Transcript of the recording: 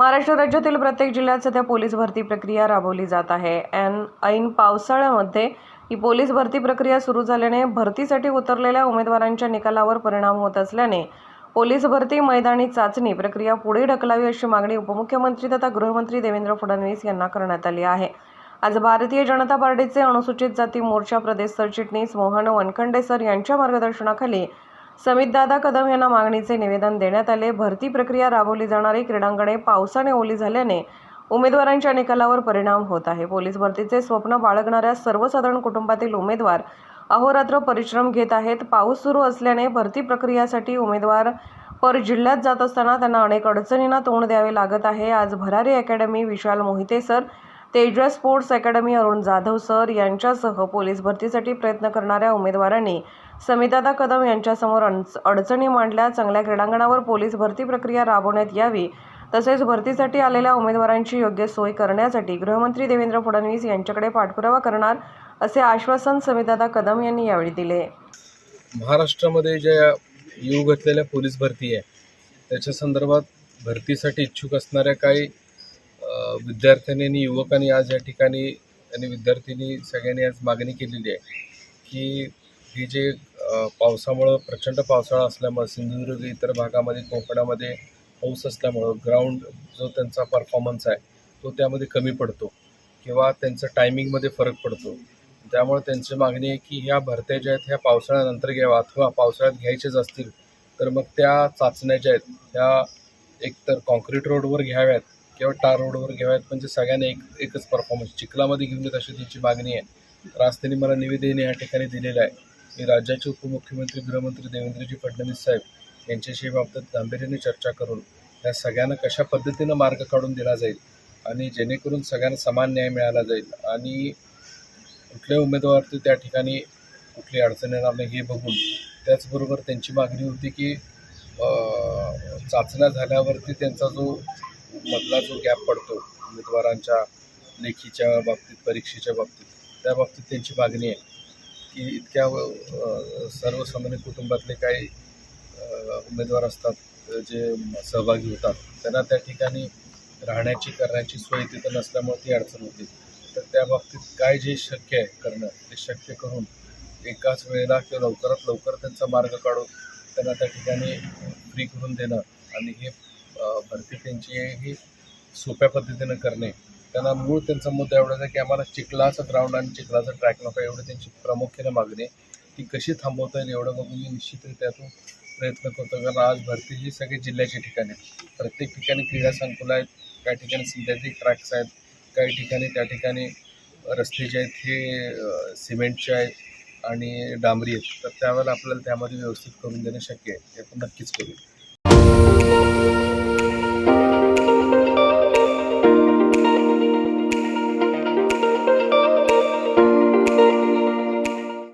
महाराष्ट्र राज्यातील प्रत्येक जिल्ह्यात सध्या पोलीस भरती प्रक्रिया राबवली जात आहे. अँड ऐन पावसाळ्यामध्ये ही पोलीस भरती प्रक्रिया सुरू झाल्याने भरतीसाठी उतरलेल्या उमेदवारांच्या निकालावर परिणाम होत असल्याने पोलीस भरती मैदानी चाचणी प्रक्रिया पुढे ढकलावी अशी मागणी उपमुख्यमंत्री तथा गृहमंत्री देवेंद्र फडणवीस यांना करण्यात आली आहे. आज भारतीय जनता पार्टीचे अनुसूचित जाती मोर्चा प्रदेश सरचिटणीस मोहन वनखंडे सर यांच्या मार्गदर्शनाखाली समितदादा कदम यांना मागणीचे निवेदन देण्यात आले. भरती प्रक्रिया राबवली जाणारी क्रीडांगणे पावसाने ओली झाल्याने उमेदवारांच्या निकालावर परिणाम होत आहे. पोलीस भरतीचे स्वप्न बाळगणाऱ्या सर्वसाधारण कुटुंबातील उमेदवार अहोरात्र परिश्रम घेत आहेत. पाऊस सुरू असल्याने भरती प्रक्रियासाठी उमेदवार पर जिल्ह्यात जात असताना त्यांना अनेक अडचणींना तोंड द्यावे लागत आहे. आज Bharari academy Vishal Mohite sir Tejas sports academy Arun Jadhav sir यांच्यासह पोलीस भरतीसाठी प्रयत्न करणाऱ्या उमेदवारांनी समितादा कदम यांच्यासमोर अडच- अडचणी मांडल्या. चांगल्या क्रीडांगणावर पोलीस भरती प्रक्रिया राबवण्यात यावी तसेच भरतीसाठी आलेल्या उमेदवारांची योग्य सोय करण्यासाठी गृहमंत्री देवेंद्र फडणवीस यांच्याकडे पाठपुरावा करणार असे आश्वासन समितादा कदम यांनी यावेळी दिले. महाराष्ट्रामध्ये ज्या येऊ घातलेल्या पोलीस भरती आहे त्याच्या संदर्भात भरतीसाठी इच्छुक असणाऱ्या काही विद्यार्थ्यांनी आणि युवकांनी आज या ठिकाणी आणि विद्यार्थ्यांनी सगळ्यांनी आज मागणी केलेली आहे की ही जे पावसामुळं प्रचंड पावसाळा असल्यामुळं सिंधुदुर्ग इतर भागामध्ये कोकणामध्ये पाऊस असल्यामुळं ग्राउंड जो त्यांचा परफॉर्मन्स आहे तो त्यामध्ये कमी पडतो किंवा त्यांचं टायमिंगमध्ये फरक पडतो. त्यामुळे त्यांची मागणी आहे की ह्या भरत्या ज्या आहेत ह्या पावसाळ्यानंतर घ्याव्या अथवा पावसाळ्यात घ्यायच्याच असतील तर मग त्या चाचण्या ज्या आहेत ह्या एकतर कॉन्क्रीट रोडवर घ्याव्यात किंवा टार रोडवर घ्याव्यात म्हणजे सगळ्यांना एक एकच परफॉर्मन्स चिखलामध्ये घेऊन येत अशी त्यांची मागणी आहे. तर आज त्यांनी मला निवेदन या ठिकाणी दिलेलं आहे. मी राज्याचे उपमुख्यमंत्री गृहमंत्री देवेंद्रजी फडणवीस साहेब यांच्याशी बाबतीत गांभीर्याने चर्चा करून या सगळ्यांना कशा पद्धतीनं मार्ग काढून दिला जाईल आणि जेणेकरून सगळ्यांना समान न्याय मिळाला जाईल आणि कुठल्याही उमेदवार त्या ठिकाणी कुठली अडचण येणार नाही हे बघून. त्याचबरोबर त्यांची मागणी होती की चाचण्या झाल्यावरती त्यांचा जो मधला जो गॅप पडतो उमेदवारांच्या लेखीच्या बाबतीत परीक्षेच्या बाबतीत त्या बाबतीत त्यांची मागणी आहे की इतक्या सर्वसामान्य कुटुंबातले काही उमेदवार असतात जे सहभागी होतात त्यांना त्या ठिकाणी राहण्याची करण्याची सोय तिथं नसल्यामुळे ती अडचण होती. तर त्या बाबतीत काय जे शक्य आहे करणं ते शक्य करून एकाच वेळेला किंवा लवकरात लवकर त्यांचा मार्ग काढून त्यांना त्या ठिकाणी फ्री करून देणं आणि हे भरती त्यांची ही सोप्या पद्धतीनं करणे. त्यांना मूळ त्यांचा मुद्दा एवढाच आहे की आम्हाला चिखलाचं ग्राउंड आणि चिखलाचं ट्रॅक नका एवढी त्यांची प्रामुख्याने मागणी ती कशी थांबवता येईल एवढं बघून मी निश्चितच त्यातून प्रयत्न करतो कारण आज भरती ही सगळे जिल्ह्याच्या ठिकाणी आहे. प्रत्येक ठिकाणी क्रीडा संकुल आहेत काही ठिकाणी सिंथेटिक ट्रॅक्स आहेत काही ठिकाणी त्या ठिकाणी रस्ते जे आहेत हे सिमेंटचे आहेत आणि डांबरी आहेत. तर त्यावेळेला आपल्याला त्यामध्ये व्यवस्थित करून देणं शक्य आहे. ते आपण नक्कीच करू